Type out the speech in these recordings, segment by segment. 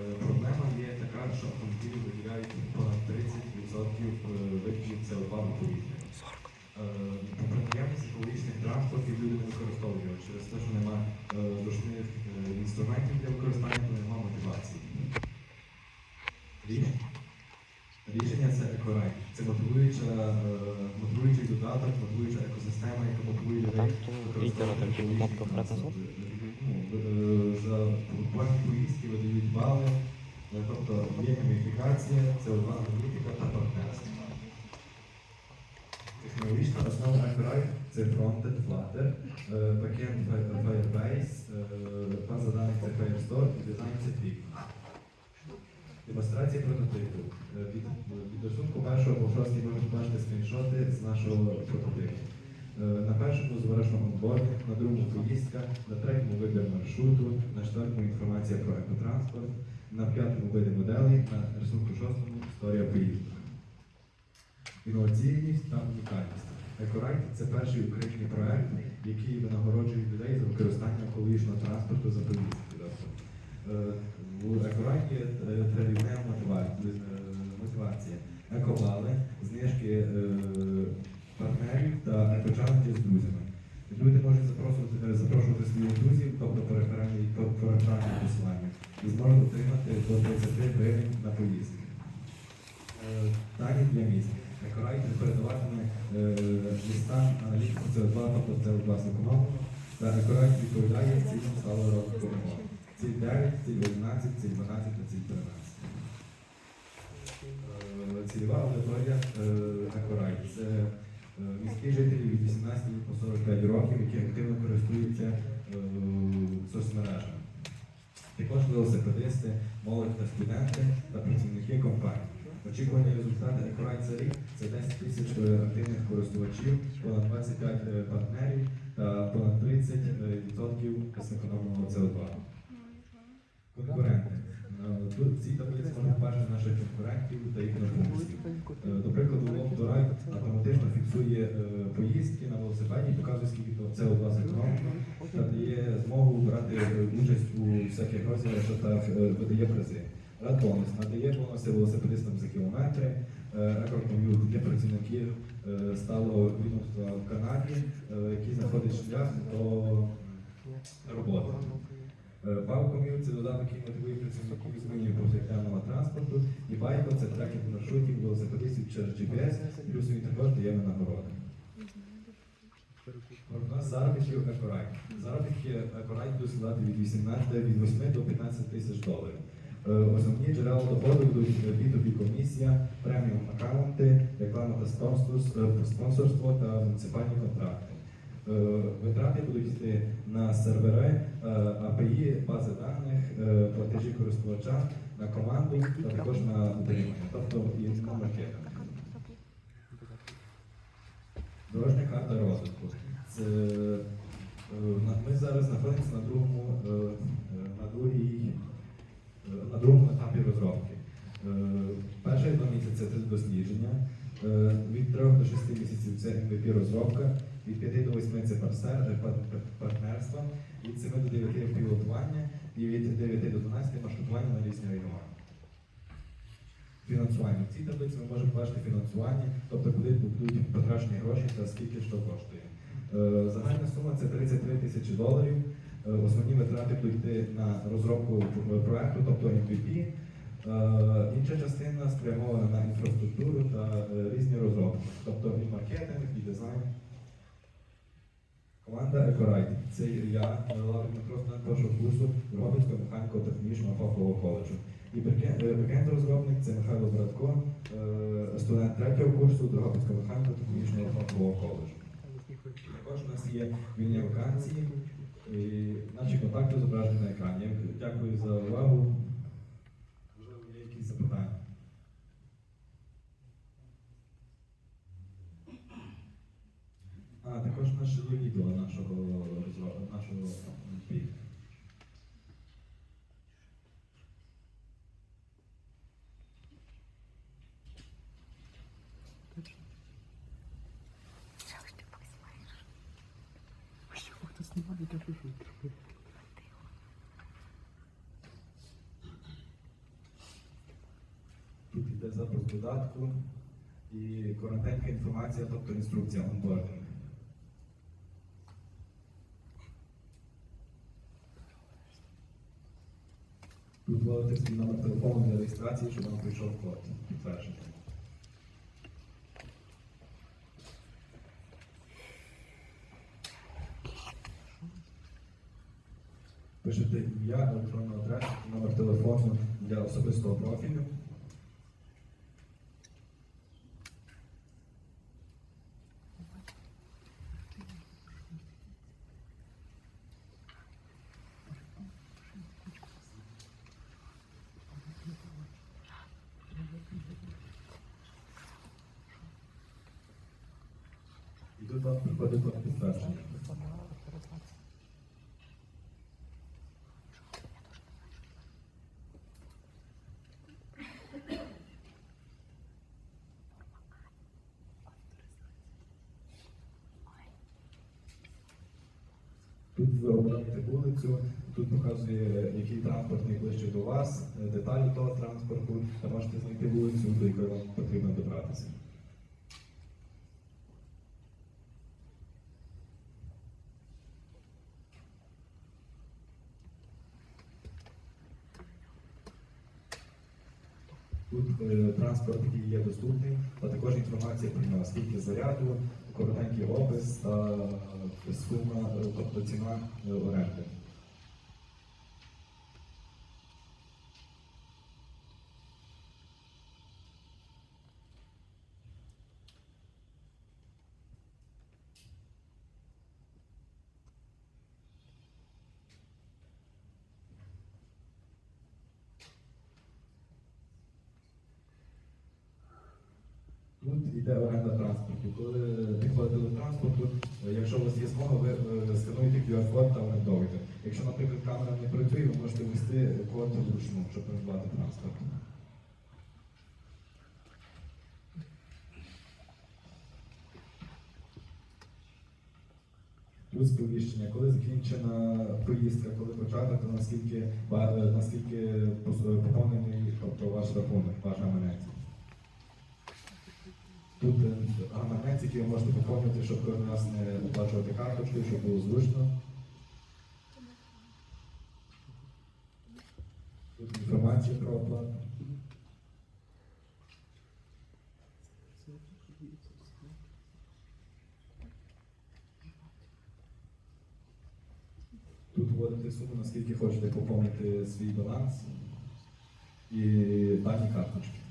Е, Проблема є така, що автомобілі виділяють понад 30% викидів СО2 в повітря. Е, Попри наявність екологічних транспортів люди не використовують через те, що немає зручних е, інструментів для використання, то немає мотивації. Рішення? Це екорай. Це е, мотивуючий додаток, мотивуюча екосистема, яка мотивує людей. Ну, е, За кожні поїздки видають бали, е, тобто є гейміфікація, це одна аналітика та партнерство. Технологічна основа Acroy – це Frontend, Flutter, е, Fi- Firebase, база даних це Firestore і дизайн це Figma. Демонстрація прототипу. Від, від рисунку першого по шостий можна побачити скріншоти з нашого прототипу. Е, На першому зворожного онбординг, на другому поїздка, на третьому вибір маршруту, на четвертому інформація про екотранспорт, на п'ятому види моделей, на рисунку шостому історія поїздок. Інноваційність та унікальність. Екорайт це перший український проект, який винагороджує людей за використання екологічного транспорту за поїздки. Тобто, е, У Екорайті є е, е, мотивація. Екобали, знижки е, партнерів та екочаленджі з друзями. Люди можуть запрошувати, е, запрошувати своїх друзів, тобто переферальні переферальні посилання, і зможуть отримати до 30 гривень на поїздки. Е, для міст. Екорайтер передаватиме е, містам аналітику СО2, тобто це власне команду, та екорайт відповідає цілям сталого розвитку умов. Ціль 9, ціль 11, ціль 12 та ціль 13. Е, Цільова аудиторія е, Екорайт це е, міські жителі від 18 по 45 років, які активно користуються е, соцмережами. Також велосипедисти, молодь та студенти та працівники компаній. Очікувані результати за рік це 10 тисяч активних користувачів, понад 25 е, партнерів та понад 30% зекономленого СО2. Конкуренти. Е, Тут в цій таблиці можна побачити наших конкурентів та їхніх функцій. Е, До прикладу, Лофторайт автоматично фіксує е, поїздки на велосипеді, показує, скільки то СО2 зекономлено, та дає змогу брати е, участь у всяких розіграшах та е, видає призи. Радбонус надає бонуси велосипедистам за кілометри, екоком'ют для працівників е, сталого відомства в Канаді, е, які знаходять шлях до роботи. Бавком'ют це додаток, який мотивує працівників змінює повсякденного транспорту, і байко це трекінг маршрутів велосипедистів через GPS, плюс він також дає нагороди. Прогноз заробітків Екорайт. Заробітки Екорайт будуть складати від 18 від 8 до 15 тисяч доларів. Е, Основні джерела доходу будуть B2B комісія, преміум аккаунти, реклама та е, спонсорство та муніципальні контракти. Е, Витрати будуть йти на сервери, е, API, бази даних, е, платежі користувача, на команду та також на утримання, тобто і на маркетинг. Дорожня карта розвитку. Це, е, ми зараз знаходимося на другому, е, е, на другій, е, на другому етапі розробки. Е, Перші два місяці це дослідження, е, від 3 до 6 місяців це MVP розробка, від 5 до 8 це партнерство, від 7 до 9 пілотування і від 9 до 12 масштабування на різні регіони. Фінансування. В цій таблиці ми можемо бачити фінансування, тобто куди будуть потрачені гроші та скільки що коштує. Е, Загальна сума це 33 тисячі доларів. Е, Основні витрати будуть йти на розробку проекту, тобто MVP. Е, Інша частина спрямована на інфраструктуру та різні розробки, тобто і маркетинг, і дизайн. Команда Екорайт. Це я, Дмитро, студент першого курсу Робінського механіко-технічного фахового коледжу. І бекенд-розробник це Михайло Братко, е, студент третього курсу Дрогобицького механіко-технічного фахового коледжу. Також у нас є вільні вакансії, і наші контакти зображені на екрані. Дякую за увагу. буде витрубити. Тут йде запуск додатку і коротенька інформація, тобто інструкція онбордингу. Тут вводити свій номер телефону для реєстрації, щоб вам прийшов код. Підтверджуйте. Вам приходить код підтвердження. Тут ви обираєте вулицю, тут показує, який транспорт найближчий до вас, деталі того транспорту, та можете знайти вулицю, до якої вам потрібно добратися. Тут е, транспорт, який є доступний, а також інформація про нього, скільки заряду, коротенький опис та е, сума, е, тобто ціна оренди. Тут йде оренда транспорту. Коли підходите до транспорту, е, якщо у вас є змога, ви е, скануєте QR-код та орендовуєте. Якщо, наприклад, камера не працює, ви можете ввести код вручну, щоб орендувати транспорт. Тут сповіщення, коли закінчена поїздка, коли почата, то наскільки, е, наскільки поповнений тобто, ваш рахунок, ваш гаманець. Тут е, який ви можете поповнити, щоб кожен раз не оплачувати карточкою, щоб було зручно. Тут інформація про оплату. Тут вводите суму, наскільки хочете поповнити свій баланс і дані карточки.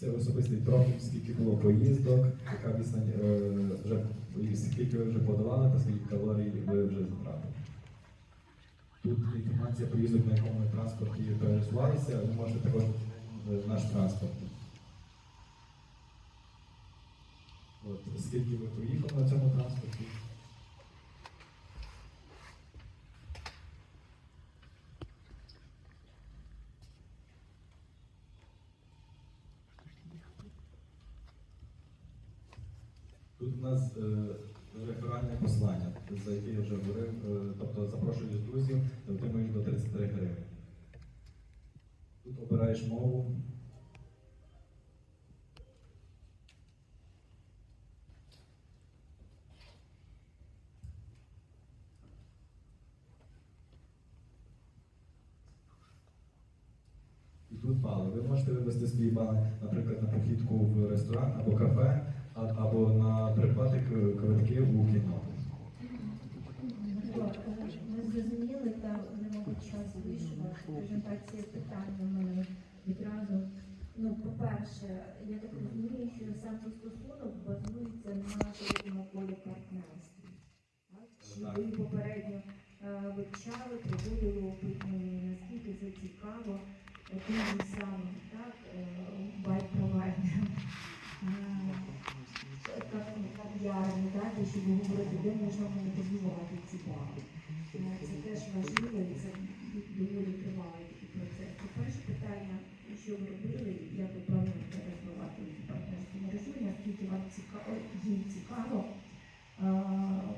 Це особистий профіль, скільки було поїздок, яка відстань е, вже скільки ви вже подавали та скільки калорій ви вже затратили. Тут інформація поїздок, на якому транспорті пересувалися, ви можете також е, наш транспорт. От, скільки ви поїхали на цьому транспорті? Тут у нас е, реферальне послання, за яке я вже говорив, е, тобто запрошуєш друзів, ти отримуєш до 33 гривень. Тут обираєш мову. Тут бали. Ви можете вивести свої бали, наприклад, на похідку в ресторан або кафе, або на придбати к- квитки у кіно. Ми зрозуміли, та не мабуть час вийшов. Презентація питань у мене відразу. Ну, по-перше, я так розумію, що сам застосунок базується на такому колі партнерстві. Так? Чи ви попередньо е, вивчали, проводили опитування, наскільки це цікаво, тим самим, цікаво, їм цікаво е,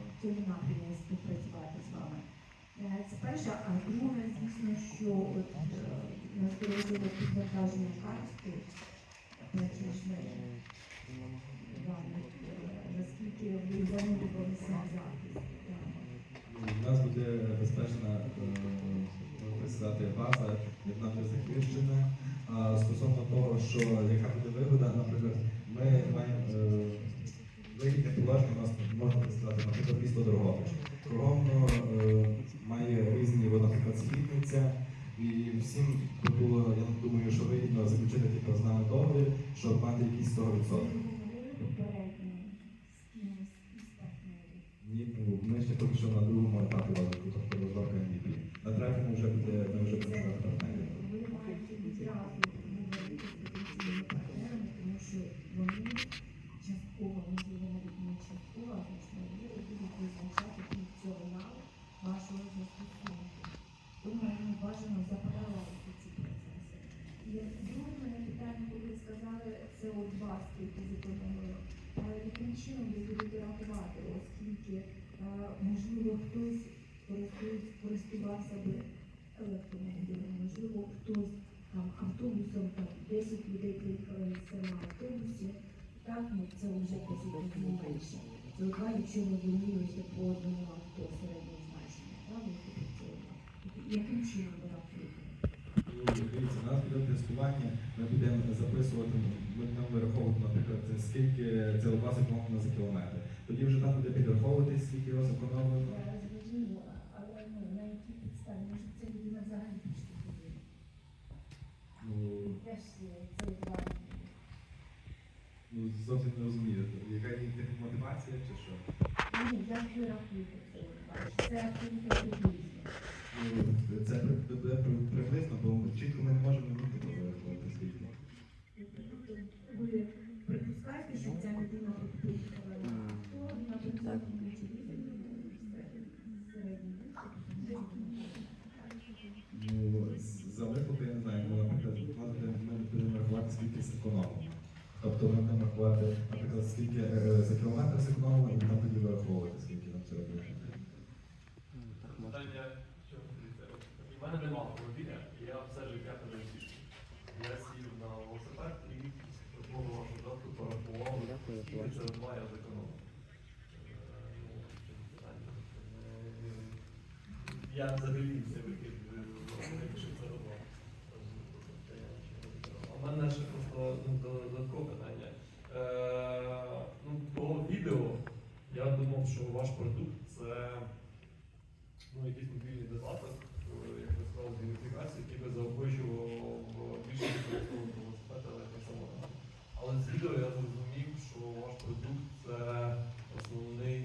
в цьому напрямі співпрацювати з вами. Е, це перше, а друге, звісно, що е, насторожили підвантаження карти, практично наскільки ви занурювалися захист. Ну, у нас буде безпечна сказати, база, як нам захищена. Стосовно того, що яка буде вигода, наприклад ми маємо вигідне положення, у нас можна сказати, наприклад, місто Дрогобич. Кругом е, має різні, наприклад, східниця, і всім би було, я думаю, що вигідно заключити типу, з нами договір, щоб мати якісь 100%. Ви говорили попередньо з кимось із партнерів. Ні, ну, ми ще поки що на другому етапі розвитку, тобто розробка MVP. На третьому вже буде, ми вже будемо шукати партнерів. Ви маєте відразу говорити з потенційними партнерами, тому що вони частково, можливо, навіть не частково, а значно міру будуть визначати функціонал вашого застосунку. Тому ми бажано запаралелити ці процеси. І друге мене питання, коли ви сказали, це от вас скільки зекономили. А яким чином ви будете рахувати, оскільки е, можливо хтось користувався би електромобілем, можливо, хтось там автобусом, там 10 людей приїхали з села на автобусі, так, ну це вже позитивно менше. Два, якщо ви вимірюєте по одному авто? Тобто, Яким чином ви рахуєте? Ну, Дивіться, нас буде тестування, ми будемо записувати, ми будемо вираховувати, наприклад, скільки це у вас зекономлено за кілометр. Тоді вже там буде підраховуватись, скільки. Я розумію, але ну, на якій підставі, може це людина взагалі пішки ходила. Ну, Теж є цей два. ну зовсім не розумію, яка їх мотивація чи що. Ні, як ви рахуєте це? Приблизно. Ну, це при- буде при- приблизно, бо чітко ми не можемо у мене немає автомобіля, і я все життя пішки. Я сів на велосипед і такого вашу датку порахував, скільки це два я зекономив. Е, ну. Е, Я взагалі не викид що це робив. В мене ще просто ну, до- додаткове питання. Е, ну, по відео я думав, що ваш продукт це ну, якийсь мобільний додаток, е, як ви сказали, з гейміфікації, який би заохочував більше використовувати велосипед електросамокат. Але з відео я зрозумів, що ваш продукт це основний,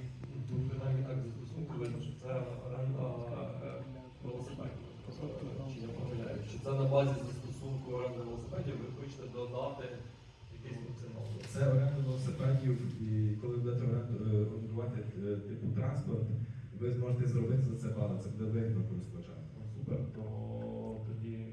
ну принаймні так за стосунку видно, що це оренда е, велосипедів. Е, Чи я помиляюсь? Чи це на базі застосунку оренди велосипедів ви хочете додати якийсь функціонал? Це оренда велосипедів, і коли будете е, орендувати е, типу транспорт, ви зможете зробити за це бали, це буде вигідно користувачам. Супер, то тоді.